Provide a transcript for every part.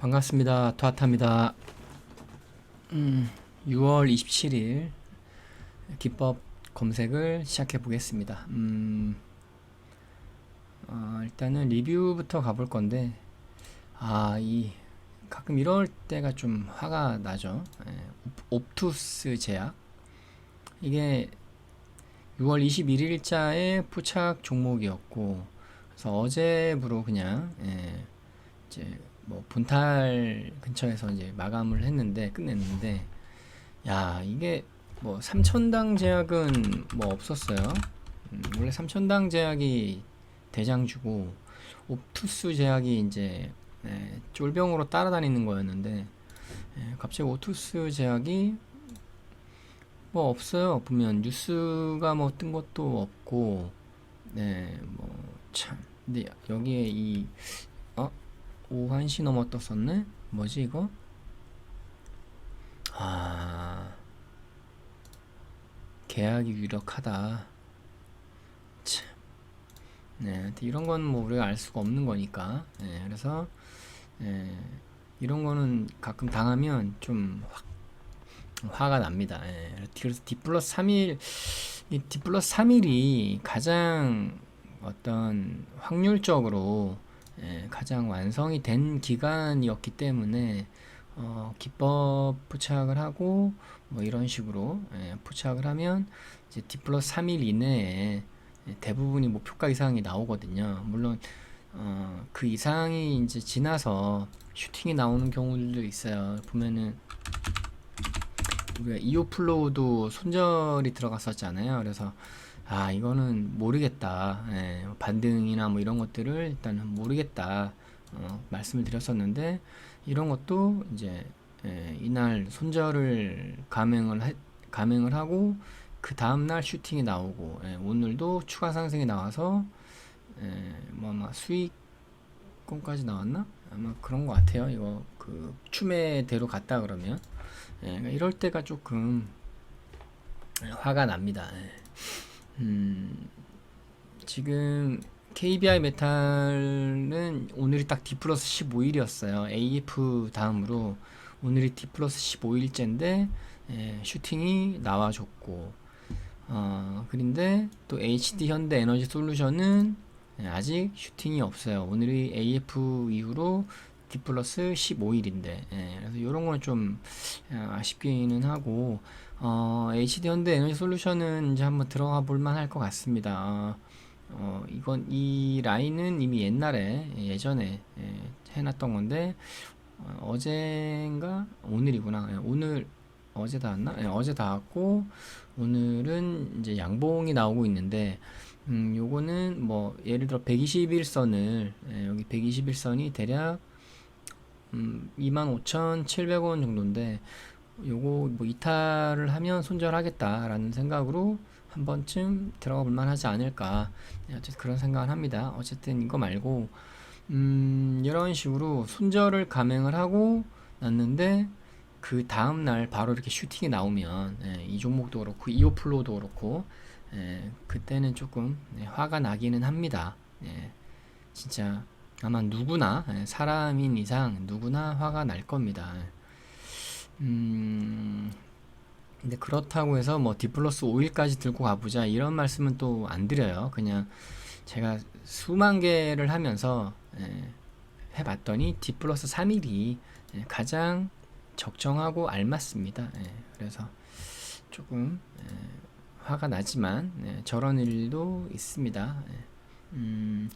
반갑습니다. 토아타입니다. 음, 6월 27일 기법 검색을 시작해 보겠습니다. 음, 어, 일단은 리뷰부터 가볼 건데, 아, 이, 가끔 이럴 때가 좀 화가 나죠. 예, 옵- 옵투스 제약. 이게 6월 21일자의 포착 종목이었고, 그래서 어제부로 그냥, 예, 이제 뭐 분탈 근처에서 이제 마감을 했는데 끝냈는데 야 이게 뭐 삼천당 제약은 뭐 없었어요. 음, 원래 삼천당 제약이 대장주고 옵투스 제약이 이제 예, 쫄병으로 따라다니는 거였는데 예, 갑자기 옵투스 제약이 뭐 없어요. 보면 뉴스가 뭐 뜬 것도 없고 네뭐 참 근데 여기에 이 어? 오한시 넘어 떴었네? 뭐지 이거? 아 계약이 유력하다. 참. 네, 이런 건 뭐 우리가 알 수가 없는 거니까. 네, 그래서 예, 이런 거는 가끔 당하면 좀 확, 화가 납니다. 예, 그래서 D 플러스 3일, 이 D 플러스 3일이 가장 어떤 확률적으로 예, 가장 완성이 된 기간이었기 때문에 어, 기법 포착을 하고 뭐 이런 식으로 예, 포착을 하면 이제 D 플러스 3일 이내에 예, 대부분이 목표가 이상이 나오거든요. 물론 어, 그 이상이 이제 지나서 슈팅이 나오는 경우들도 있어요. 보면은 우리가 이오 플로우도 손절이 들어갔었잖아요. 그래서 아 이거는 모르겠다. 예, 반등이나 뭐 이런 것들을 일단은 모르겠다. 어, 말씀을 드렸었는데 이런 것도 이제 예, 이날 손절을 감행을 해, 감행을 하고 그 다음 날 슈팅이 나오고 예, 오늘도 추가 상승이 나와서 예, 뭐 아마 수익권까지 나왔나? 아마 그런 것 같아요. 이거 그 추매대로 갔다 그러면 예, 그러니까 이럴 때가 조금 화가 납니다. 예. 음, 지금 KBI 메탈은 오늘이 딱 D 플러스 15일이었어요. AF 다음으로 오늘이 D 플러스 15일째인데 예, 슈팅이 나와줬고 어, 그런데 또 HD 현대 에너지 솔루션은 예, 아직 슈팅이 없어요. 오늘이 AF 이후로 D 플러스 15일인데 예, 그래서 이런 거는 좀 어, 아쉽기는 하고 어, HD 현대 에너지 솔루션은 이제 한번 들어가 볼 만 할 것 같습니다. 어, 이건 이 라인은 이미 옛날에 예, 예전에 예, 해놨던 건데 어, 어젠가 오늘이구나. 예, 오늘 어제 닿았나? 예, 어제 닿았고 오늘은 이제 양봉이 나오고 있는데 음, 요거는 뭐 예를 들어 121선을 예, 여기 121선이 대략 음, 25,700원 정도인데 요거 뭐 이탈을 하면 손절하겠다라는 생각으로 한 번쯤 들어가 볼 만 하지 않을까 네, 어쨌든 그런 생각을 합니다. 어쨌든 이거 말고 음, 이런 식으로 손절을 감행을 하고 났는데 그 다음 날 바로 이렇게 슈팅이 나오면 예, 이 종목도 그렇고 이오플로도 그렇고 예, 그때는 조금 네, 화가 나기는 합니다. 예, 진짜 아마 누구나 예, 사람인 이상 누구나 화가 날 겁니다. 음, 근데 그렇다고 해서 뭐 D 플러스 5일까지 들고 가보자 이런 말씀은 또 안 드려요. 그냥 제가 수만 개를 하면서 예, 해봤더니 D 플러스 3일이 예, 가장 적정하고 알맞습니다. 예, 그래서 조금 예, 화가 나지만 예, 저런 일도 있습니다. 예. 음,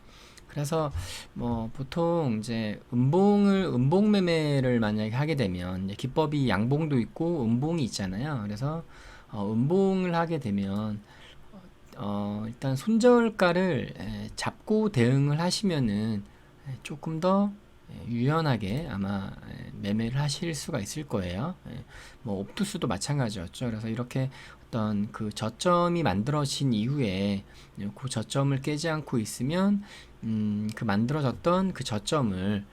그래서 뭐 보통 이제 음봉을 음봉 매매를 만약에 하게 되면 기법이 양봉도 있고 음봉이 있잖아요. 그래서 어, 음봉을 하게 되면 어, 일단 손절가를 에, 잡고 대응을 하시면은 에, 조금 더 에, 유연하게 아마 에, 매매를 하실 수가 있을 거예요. 에, 뭐 옵투스도 마찬가지였죠. 그래서 이렇게 어떤 그 저점이 만들어진 이후에 에, 그 저점을 깨지 않고 있으면 음, 그 만들어졌던 그 저점을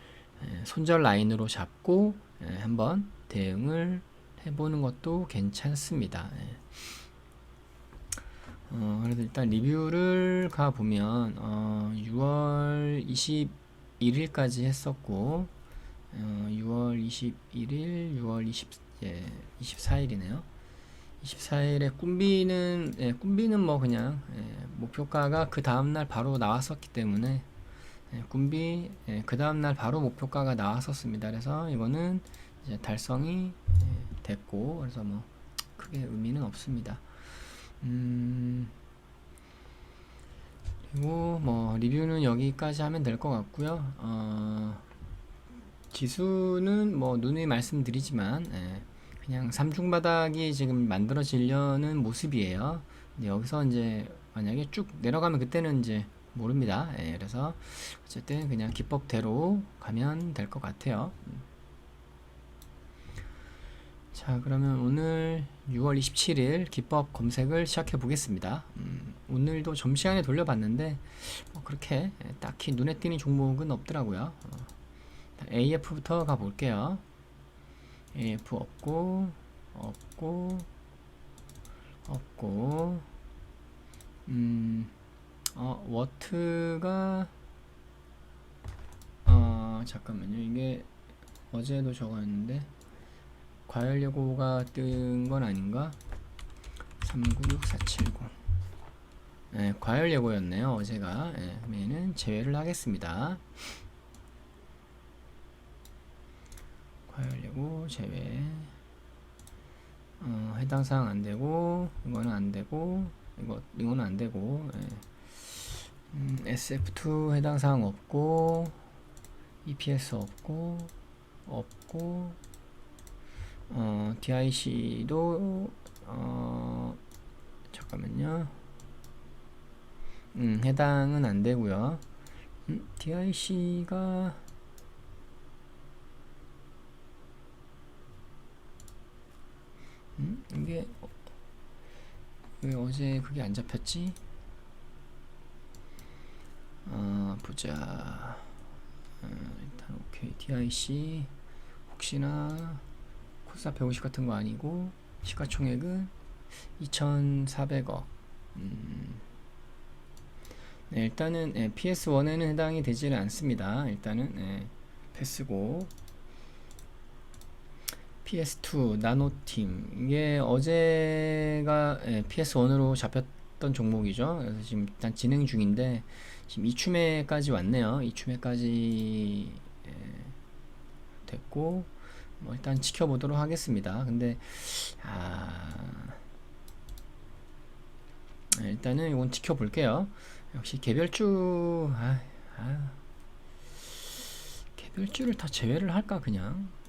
에, 손절 라인으로 잡고 에, 한번 대응을 해보는 것도 괜찮습니다. 예. 어, 그래서 일단 리뷰를 가보면, 어, 6월 21일까지 했었고, 어, 6월 21일, 6월 20, 예, 24일이네요. 24일에 꿈비는 예, 꿈비는 뭐 그냥 예, 목표가가 그 다음 날 바로 나왔었기 때문에 예, 꿈비 예, 그 다음 날 바로 목표가가 나왔었습니다. 그래서 이거는 이제 달성이 예, 됐고 그래서 뭐 크게 의미는 없습니다. 음, 그리고 뭐 리뷰는 여기까지 하면 될 것 같고요. 어, 지수는 뭐 누누이 말씀드리지만 예, 그냥 삼중 바닥이 지금 만들어지려는 모습이에요. 여기서 이제 만약에 쭉 내려가면 그때는 이제 모릅니다. 예, 그래서 어쨌든 그냥 기법대로 가면 될 것 같아요. 자, 그러면 오늘 6월 27일 기법 검색을 시작해 보겠습니다. 음, 오늘도 점시간에 돌려봤는데 뭐 그렇게 예, 딱히 눈에 띄는 종목은 없더라고요. 어, AF부터 가볼게요. AF 없고 없고 없고 음, 어, 워트가 어, 잠깐만요. 이게 어제도 적었는데 과열 예고가 뜬 건 아닌가? 396470 네, 과열 예고였네요. 어제가. 네, 그러면은 제외를 하겠습니다. 예고 제외. 어, 해당 사항 안 되고 이거는 안 되고 이거 이거는 안 되고 예. 음, SF2 해당 사항 없고 EPS 없고 없고 어, DIC도 어, 잠깐만요. 음, 해당은 안 되고요. 음, DIC가 음, 이게 어, 왜 어제 그게 안 잡혔지? 어, 보자. 어, 일단 오케이 DIC 혹시나 코스닥 150 같은 거 아니고 시가총액은 2,400억. 음. 네, 일단은 예, PS1에는 해당이 되지는 않습니다. 일단은 예, 패스고 PS2 나노팀 이게 어제가 예, PS1으로 잡혔던 종목이죠. 그래서 지금 일단 진행 중인데 지금 이춤에까지 왔네요. 이춤에까지 예, 됐고 뭐 일단 지켜보도록 하겠습니다. 근데 아 네, 일단은 이건 지켜볼게요. 역시 개별주 아, 아 개별주를 다 제외를 할까 그냥 음,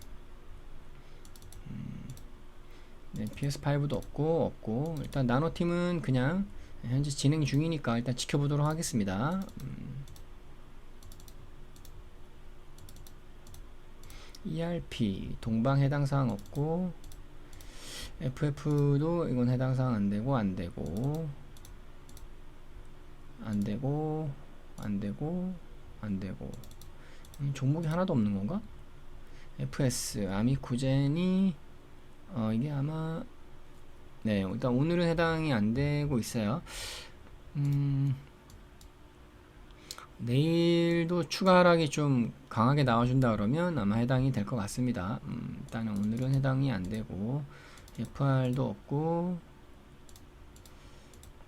네, PS5도 없고 없고 일단 나노팀은 그냥 현재 진행 중이니까 일단 지켜보도록 하겠습니다. 음. ERP 동방 해당 사항 없고 FF도 이건 해당 사항 안 되고 안 되고 안 되고 안 되고 안 되고 음, 종목이 하나도 없는 건가? FS 아미쿠젠이 어 이게 아마 네 일단 오늘은 해당이 안 되고 있어요. 음 내일도 추가 하락이 좀 강하게 나와준다 그러면 아마 해당이 될 것 같습니다. 음, 일단은 오늘은 해당이 안 되고 FR도 없고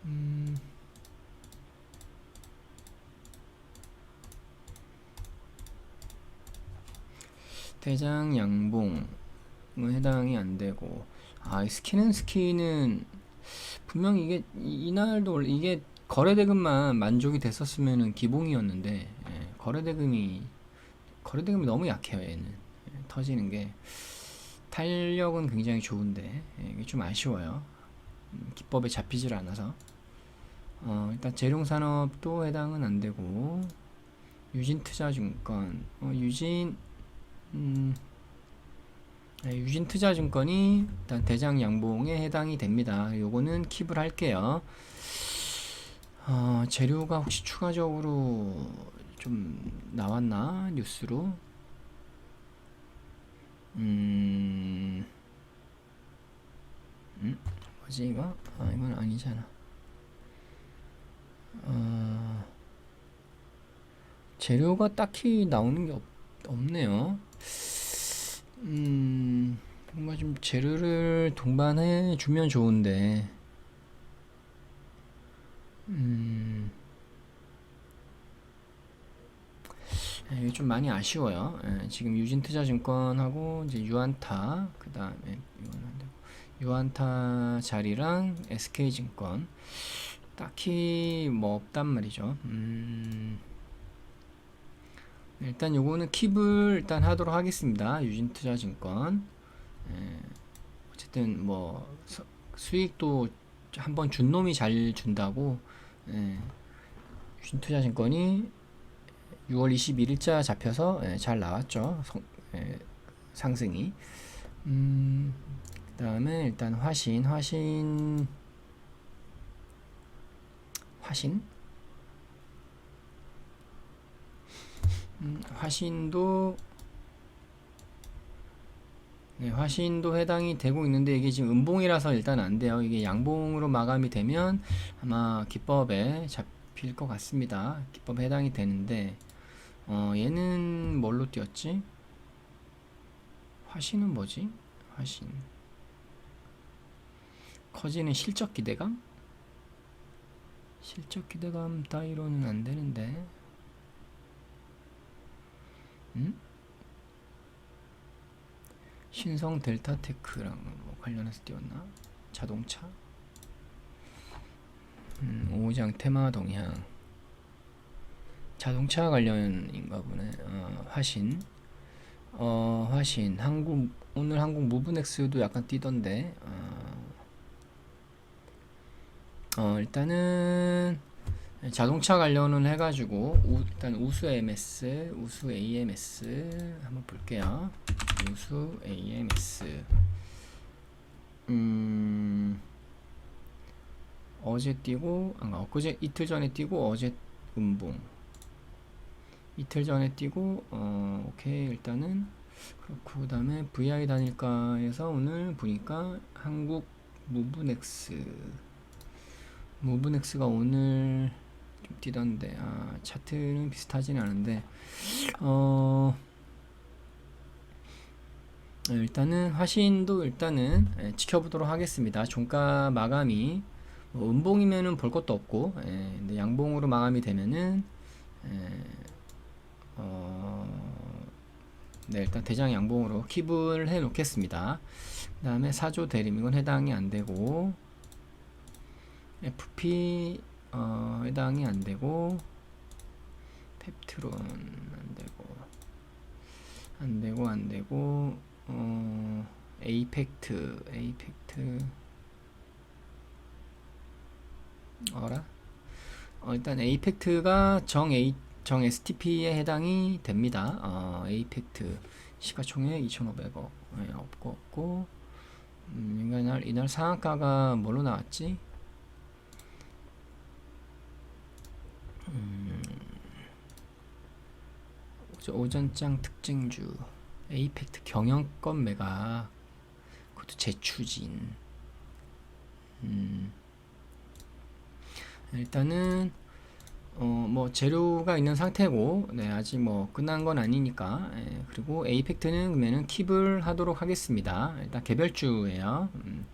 음, 대장 양봉 해당이 안 되고. 아 스키는 스키는 분명 이게 이- 이날도 이게 거래 대금만 만족이 됐었으면은 기봉이었는데 예, 거래 대금이 거래 대금이 너무 약해요 얘는. 예, 터지는 게. 탄력은 굉장히 좋은데 예, 이게 좀 아쉬워요. 음, 기법에 잡히질 않아서. 어, 일단 재룡산업도 해당은 안 되고. 유진투자증권. 어, 유진 음, 네, 유진투자증권이 일단 대장 양봉에 해당이 됩니다. 요거는 킵을 할게요. 어, 재료가 혹시 추가적으로 좀 나왔나 뉴스로? 음, 음, 뭐지 이거? 아 이건 아니잖아. 어, 재료가 딱히 나오는 게 없, 없네요. 좀 재료를 동반해 주면 좋은데 음 예, 이게 좀 많이 아쉬워요. 예, 지금 유진투자증권하고 이제 유안타 그 다음에 유안타 자리랑 SK증권 딱히 뭐 없단 말이죠. 음, 일단 요거는 킵을 일단 하도록 하겠습니다. 유진투자증권 예, 어쨌든 뭐 서- 수익도 한번 준 놈이 잘 준다고 예, 유진투자증권이 6월 21일자 잡혀서 예, 잘 나왔죠. 상승이. 음, 그 다음에 일단 화신, 화신, 화신. 음, 화신도 네, 화신도 해당이 되고 있는데 이게 지금 음봉이라서 일단 안 돼요. 이게 양봉으로 마감이 되면 아마 기법에 잡힐 것 같습니다. 기법에 해당이 되는데 어, 얘는 뭘로 띄었지? 화신은 뭐지? 화신. 커지는 실적 기대감? 실적 기대감 따위로는 안 되는데. 음? 신성 델타 테크랑 뭐 관련해서 띄웠나? 자동차? 음, 오장 테마 동향. 자동차 관련인가 보네. 어, 화신. 어, 화신. 한국 오늘 한국 무브넥스도 약간 뛰던데. 어, 어, 일단은 자동차 관련을 해가지고 우, 일단 우수 MS, 우수 AMS 한번 볼게요. 우수 AMS. 음, 어제 뛰고, 아, 엊그제 이틀 전에 뛰고 어제 음봉. 이틀 전에 뛰고 어 오케이 일단은 그렇고 그 다음에 VI 단일가에서 오늘 보니까 한국 무브넥스 무브넥스가 오늘 좀 뛰던데 아 차트는 비슷하진 않은데 어 일단은 화신도 일단은 예, 지켜보도록 하겠습니다 종가 마감이 뭐 음봉이면은 볼 것도 없고 예, 근데 양봉으로 마감이 되면은 예, 어, 네, 일단 대장 양봉으로 킵을 해 놓겠습니다. 그 다음에 사조 대림, 이건 해당이 안 되고, FP, 어, 해당이 안 되고, 펩트론, 안 되고, 안 되고, 안 되고, 어, 에이펙트, 에이펙트, 어라? 어, 일단 에이펙트가 정 에이 정 STP에 해당이 됩니다. 어, 에이펙트 시가총액 2,500억 예, 없고 없고 음, 이날 이날 상한가가 뭘로 나왔지? 음, 오전- 오전장 특징주 에이펙트 경영권 매각 그것도 재추진 음, 일단은 어, 뭐 재료가 있는 상태고 네, 아직 뭐 끝난 건 아니니까 예, 그리고 에이펙트는 그러면은 킵을 하도록 하겠습니다. 일단 개별주예요. 음,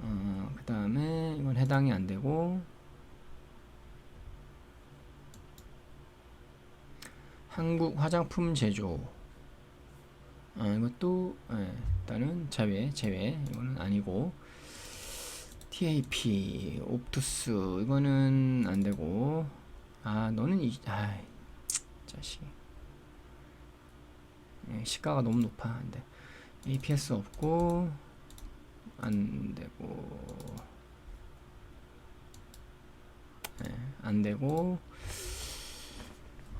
어, 그 다음에 이건 해당이 안 되고 한국 화장품 제조. 어, 이것도 예, 일단은 제외 제외. 이거는 아니고. TAP, 옵투스. 이거는 안 되고. 아 너는 이 아, 자식. 예, 시가가 너무 높아. 안돼. APS 없고 안 되고. 예, 안 되고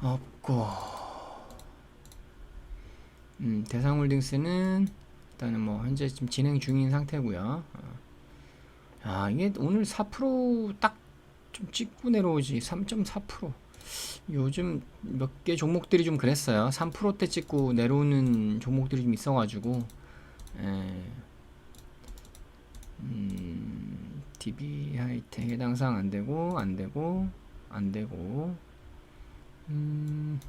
없고 음, 대상홀딩스는 일단은 뭐 현재 지금 진행 중인 상태고요. 어. 아, 이게 오늘 4%딱 좀 찍고 내려오지. 3.4%. 요즘 몇 개 종목들이 좀 그랬어요. 3%대 찍고 내려오는 종목들이 좀 있어가지고, 예. 음, DB 하이텍 해당 사항 안 되고, 안 되고, 안 되고, 음,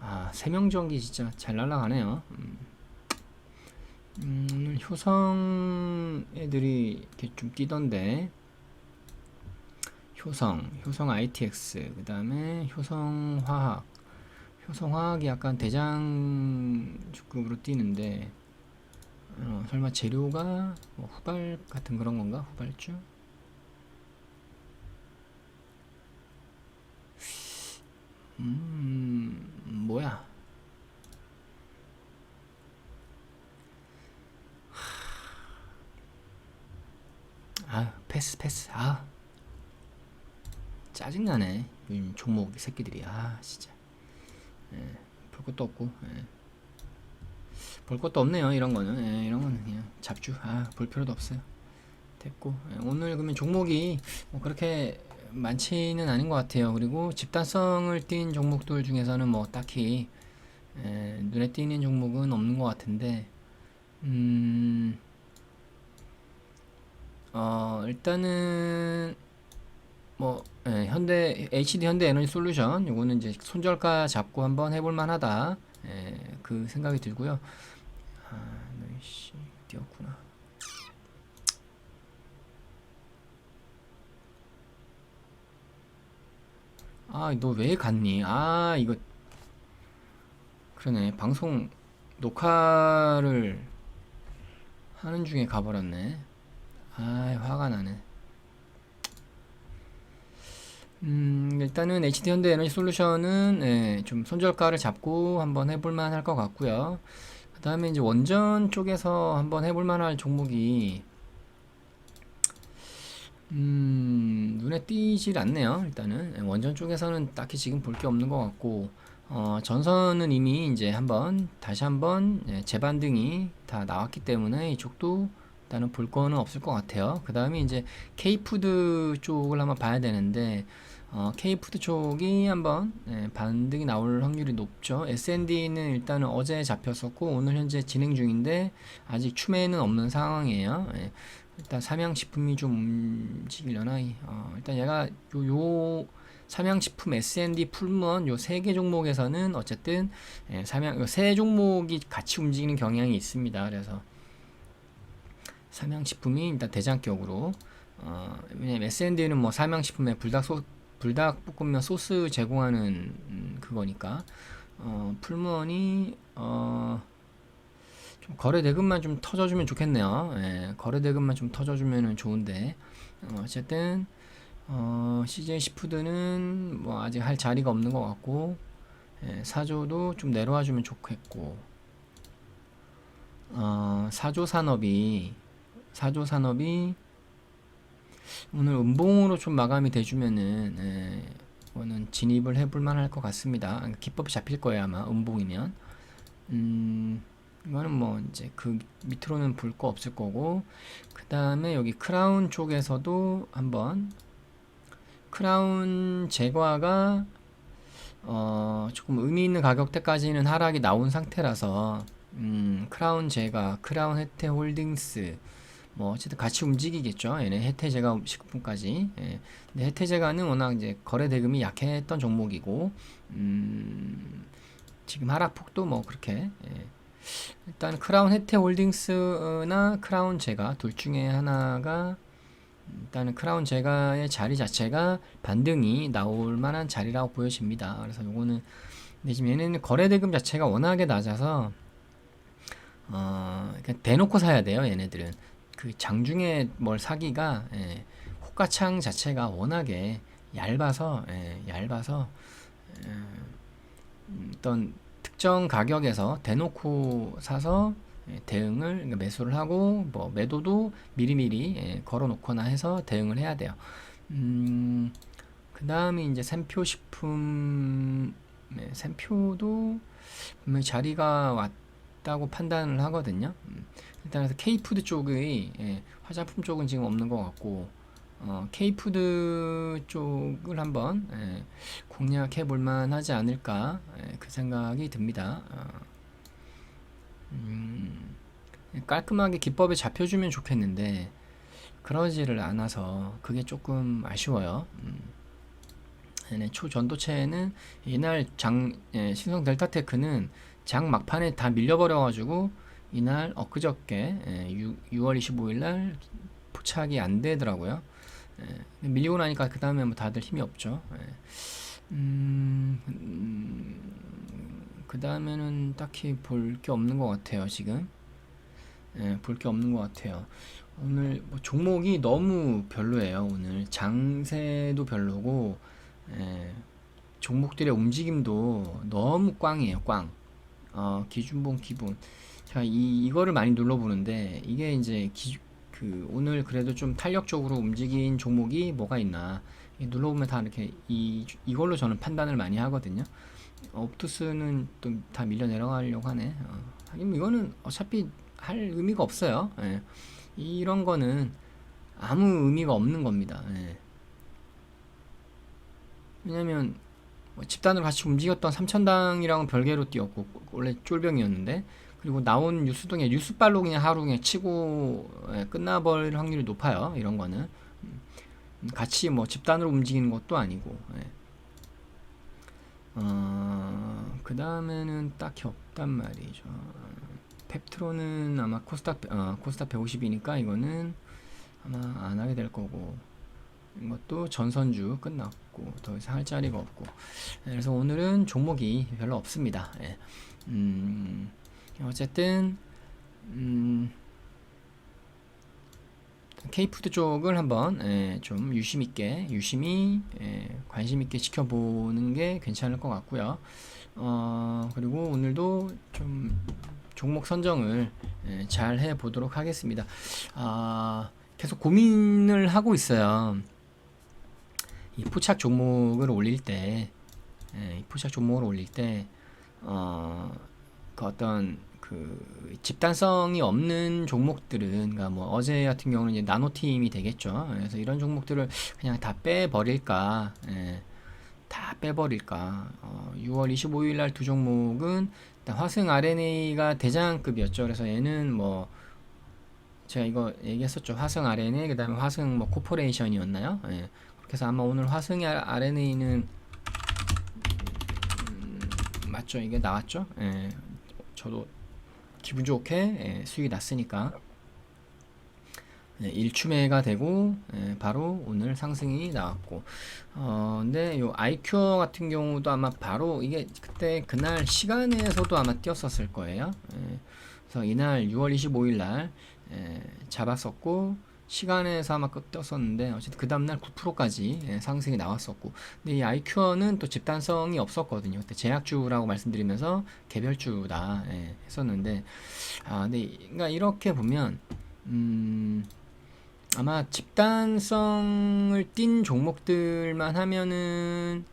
아, 세명전기 진짜 잘 날아가네요. 음. 음, 오늘 효성 애들이 이렇게 좀 뛰던데. 효성, 효성 ITX, 그 다음에 효성 화학. 효성 화학이 약간 대장급으로 뛰는데, 어, 설마 재료가 뭐 후발 같은 그런 건가? 후발주? 음, 뭐야? 아, 패스, 패스. 아, 짜증나네. 요즘 종목 새끼들이. 아, 진짜. 예, 볼 것도 없고. 예. 볼 것도 없네요. 이런 거는. 예, 이런 거는 그냥 잡주. 아, 볼 필요도 없어요. 됐고. 예, 오늘 그러면 종목이 뭐 그렇게 많지는 않은 것 같아요. 그리고 집단성을 띈 종목들 중에서는 뭐 딱히 에, 눈에 띄는 종목은 없는 것 같은데, 음, 어, 일단은 뭐 예, 현대 HD 현대 에너지 솔루션 요거는 이제 손절가 잡고 한번 해볼 만하다. 예, 그 생각이 들고요. 아, 너이씨 뛰었구나. 아, 너 왜 갔니? 아, 이거 그러네. 방송 녹화를 하는 중에 가버렸네. 아, 화가 나네. 음, 일단은 HD 현대 에너지 솔루션은 예, 좀 손절가를 잡고 한번 해볼 만 할 것 같고요. 그 다음에 이제 원전 쪽에서 한번 해볼 만 할 종목이 음, 눈에 띄질 않네요. 일단은 예, 원전 쪽에서는 딱히 지금 볼 게 없는 것 같고 어, 전선은 이미 이제 한번 다시 한번 예, 재반등이 다 나왔기 때문에 이쪽도 일단은 볼 거는 없을 것 같아요. 그 다음에 이제 K푸드 쪽을 한번 봐야 되는데 어, K푸드 쪽이 한번 예, 반등이 나올 확률이 높죠. S&D는 일단은 어제 잡혔었고 오늘 현재 진행 중인데 아직 추매는 없는 상황이에요. 예. 일단 삼양식품이 좀 움직이려나? 어, 일단 얘가 요, 요 삼양식품, S&D, 풀무원 요세 개 종목에서는 어쨌든 예, 삼양 요 세 종목이 같이 움직이는 경향이 있습니다. 그래서 삼양식품이 일단 대장격으로 어, 왜냐면 S&D는 뭐 삼양식품에 불닭 소 불닭볶음면 소스 제공하는 음, 그거니까 어, 풀무원이 어, 좀 거래 대금만 좀 터져주면 좋겠네요. 예, 거래 대금만 좀 터져주면 좋은데 어, 어쨌든 어, CJ 시푸드는 뭐 아직 할 자리가 없는 것 같고 예, 사조도 좀 내려와주면 좋겠고 어, 사조 산업이 사조 산업이 오늘 음봉으로 좀 마감이 돼주면은 예, 이거는 진입을 해볼 만 할 것 같습니다. 기법이 잡힐 거예요 아마 음봉이면. 음, 이거는 뭐 이제 그 밑으로는 볼 거 없을 거고 그 다음에 여기 크라운 쪽에서도 한번 크라운 제과가 어 조금 의미 있는 가격대까지는 하락이 나온 상태라서 음 크라운 제가 크라운 혜태 홀딩스 뭐 어쨌든 같이 움직이겠죠. 얘네 혜태제가 식품까지. 예. 근데 혜태제가는 워낙 이제 거래 대금이 약했던 종목이고 음 지금 하락 폭도 뭐 그렇게 예. 일단 크라운 혜태 홀딩스나 크라운 제가 둘 중에 하나가 일단은 크라운 제가의 자리 자체가 반등이 나올 만한 자리라고 보여집니다. 그래서 요거는 근데 얘네는 거래 대금 자체가 워낙에 낮아서 어 그냥 대놓고 사야 돼요. 얘네들은 그 장중에 뭘 사기가 예, 호가창 자체가 워낙에 얇아서 예, 얇아서 예, 어떤 특정 가격에서 대놓고 사서 예, 대응을 그러니까 매수를 하고 뭐 매도도 미리미리 예, 걸어놓거나 해서 대응을 해야 돼요. 음, 그 다음에 이제 샘표 식품 네, 샘표도 자리가 왔다고 판단을 하거든요. 음, 일단 그래서 K푸드 쪽의 예, 화장품 쪽은 지금 없는 것 같고 어, K푸드 쪽을 한번 예, 공략해 볼 만 하지 않을까 예, 그 생각이 듭니다. 어, 음, 깔끔하게 기법에 잡혀주면 좋겠는데 그러지를 않아서 그게 조금 아쉬워요. 음, 네, 초전도체는 이날 장 예, 신성 델타테크는 장 막판에 다 밀려버려가지고 이날 엊그저께 예, 6, 월 25일 날 포착이 안 되더라고요. 예, 밀리고 나니까 그 다음에 뭐 다들 힘이 없죠. 예. 음, 그 다음에는 딱히 볼 게 없는 것 같아요 지금. 예, 볼 게 없는 것 같아요. 오늘 뭐 종목이 너무 별로예요. 오늘 장세도 별로고 예, 종목들의 움직임도 너무 꽝이에요. 꽝. 어, 기준봉 기본. 자, 이 이거를 많이 눌러보는데 이게 이제 기, 그 오늘 그래도 좀 탄력적으로 움직인 종목이 뭐가 있나 이 눌러보면 다 이렇게 이 이걸로 저는 판단을 많이 하거든요. 옵투스는 또 다 밀려 내려가려고 하네. 어, 하긴 이거는 어차피 할 의미가 없어요. 예. 이런 거는 아무 의미가 없는 겁니다. 예. 왜냐면 뭐 집단으로 같이 움직였던 삼천당이랑은 별개로 뛰었고 원래 쫄병이었는데 그리고 나온 뉴스 중에 뉴스발로 그냥 하루 그냥 치고 예, 끝나버릴 확률이 높아요. 이런 거는 음, 같이 뭐 집단으로 움직이는 것도 아니고. 예. 어, 그 다음에는 딱히 없단 말이죠. 펩트로는 아마 코스닥 어, 코스닥 150이니까 이거는 아마 안 하게 될 거고 이것도 전선주 끝났고 더 이상 할 자리가 없고 네, 그래서 오늘은 종목이 별로 없습니다. 예. 음, 어쨌든 음, K푸드 쪽을 한번 예, 좀 유심 있게 유심히 예, 관심 있게 지켜보는 게 괜찮을 것 같고요. 어, 그리고 오늘도 좀 종목 선정을 예, 잘 해보도록 하겠습니다. 아, 계속 고민을 하고 있어요. 이 포착 종목을 올릴 때, 예, 이 포착 종목을 올릴 때, 어, 그 어떤 그 집단성이 없는 종목들은, 그러니까 뭐 어제 같은 경우는 이제 나노팀이 되겠죠. 그래서 이런 종목들을 그냥 다 빼버릴까, 예, 다 빼버릴까. 어, 6월 25일 날 두 종목은 화승 RNA가 대장급이었죠. 그래서 얘는 뭐 제가 이거 얘기했었죠. 화승 RNA 그다음에 화승 뭐 코퍼레이션이었나요? 예. 해서 아마 오늘 화승 RNA는 음, 맞죠? 이게 나왔죠? 예. 저도 기분 좋게 예, 수익이 났으니까. 네, 일추매가 되고 예, 바로 오늘 상승이 나왔고. 어 근데 요 아이큐어 같은 경우도 아마 바로 이게 그때 그날 시간에서도 아마 뛰었었을 거예요. 예, 그래서 이날 6월 25일 날 예, 잡았었고 시간에서 아마 뛰었었는데 어쨌든 그 다음날 9%까지 예, 상승이 나왔었고 근데 이 아이큐어는 또 집단성이 없었거든요 그때 제약주라고 말씀드리면서 개별주다 예, 했었는데 아 근데 그러니까 이렇게 보면 음 아마 집단성을 띈 종목들만 하면은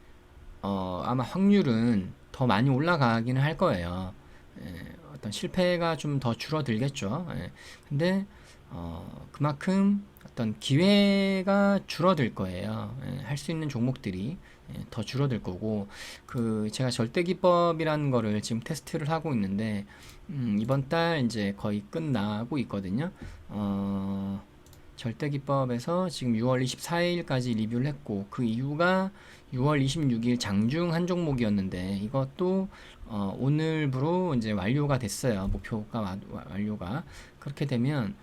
어 아마 확률은 더 많이 올라가기는 할 거예요. 예, 어떤 실패가 좀 더 줄어들겠죠. 예, 근데 어 그만큼 어떤 기회가 줄어들 거예요. 예, 할 수 있는 종목들이 예, 더 줄어들 거고 그 제가 절대 기법이라는 거를 지금 테스트를 하고 있는데 음, 이번 달 이제 거의 끝나고 있거든요. 어 절대 기법에서 지금 6월 24일까지 리뷰를 했고 그 이유가 6월 26일 장중 한 종목이었는데 이것도 어, 오늘부로 이제 완료가 됐어요. 목표가 와, 완료가 그렇게 되면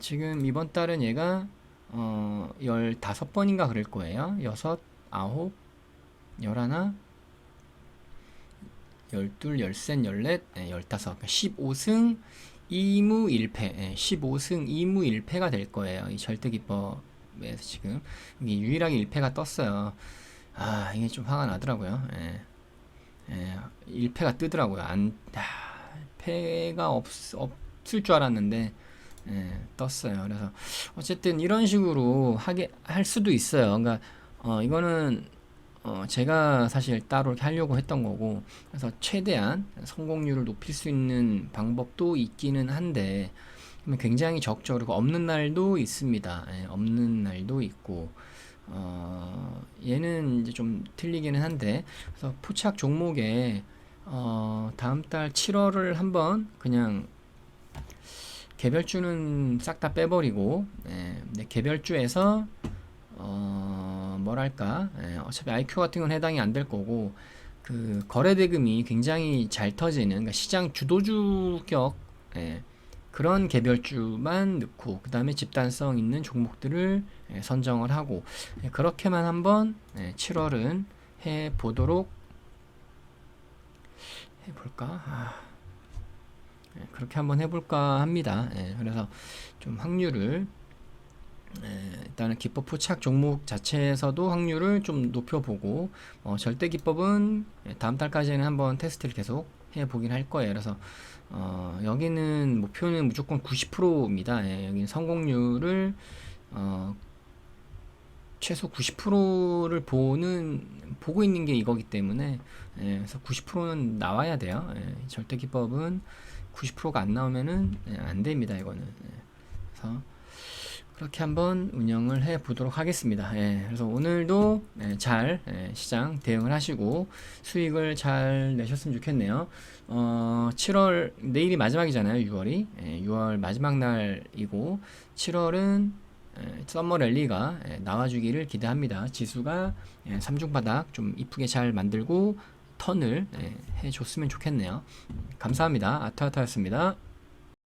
지금 이번 달은 얘가 어, 15번인가 그럴 거예요. 6, 9, 11, 12, 13, 14, 네, 15, 15승 2무 1패, 예, 15승 2무 1패가 될 거예요. 이 절대기법에서 지금 여기 유일하게 1패가 떴어요. 아 이게 좀 화가 나더라고요. 예. 예, 1패가 뜨더라고요. 안 아, 패가 없, 없을 줄 알았는데 예, 떴어요. 그래서 어쨌든 이런 식으로 하게 할 수도 있어요. 그러니까 어, 이거는 어, 제가 사실 따로 이렇게 하려고 했던 거고, 그래서 최대한 성공률을 높일 수 있는 방법도 있기는 한데, 굉장히. 그리고 없는 날도 있습니다. 예, 없는 날도 있고, 어, 얘는 이제 좀 틀리기는 한데, 그래서 포착 종목에, 어, 다음 달 7월을 한번 그냥 개별주는 싹 다 빼버리고, 예, 개별주에서, 어, 뭐랄까 예, 어차피 IQ 같은 건 해당이 안 될 거고 그 거래 대금이 굉장히 잘 터지는 그러니까 시장 주도주격 예, 그런 개별주만 넣고 그 다음에 집단성 있는 종목들을 예, 선정을 하고 예, 그렇게만 한번 예, 7월은 해 보도록 해볼까? 아, 예, 그렇게 한번 해볼까 합니다. 예, 그래서 좀 확률을 예, 일단은 기법 포착 종목 자체에서도 확률을 좀 높여보고 어, 절대 기법은 예, 다음 달까지는 한번 테스트를 계속 해보긴 할 거예요. 그래서 어, 여기는 목표는 무조건 90%입니다. 예, 여기는 성공률을 어, 최소 90%를 보는 보고 있는 게 이거기 때문에 예, 그래서 90%는 나와야 돼요. 예, 절대 기법은 90%가 안 나오면은 예, 안 됩니다. 이거는 예, 그래서 그렇게 한번 운영을 해 보도록 하겠습니다. 예, 그래서 오늘도 예, 잘 예, 시장 대응을 하시고 수익을 잘 내셨으면 좋겠네요. 어, 7월 내일이 마지막이잖아요. 6월이 6월 마지막 날이고 7월은 예, 썸머 랠리가 예, 나와주기를 기대합니다. 지수가 예, 3중 바닥 좀 이쁘게 잘 만들고 턴을 예, 해줬으면 좋겠네요. 감사합니다. 아타아타였습니다.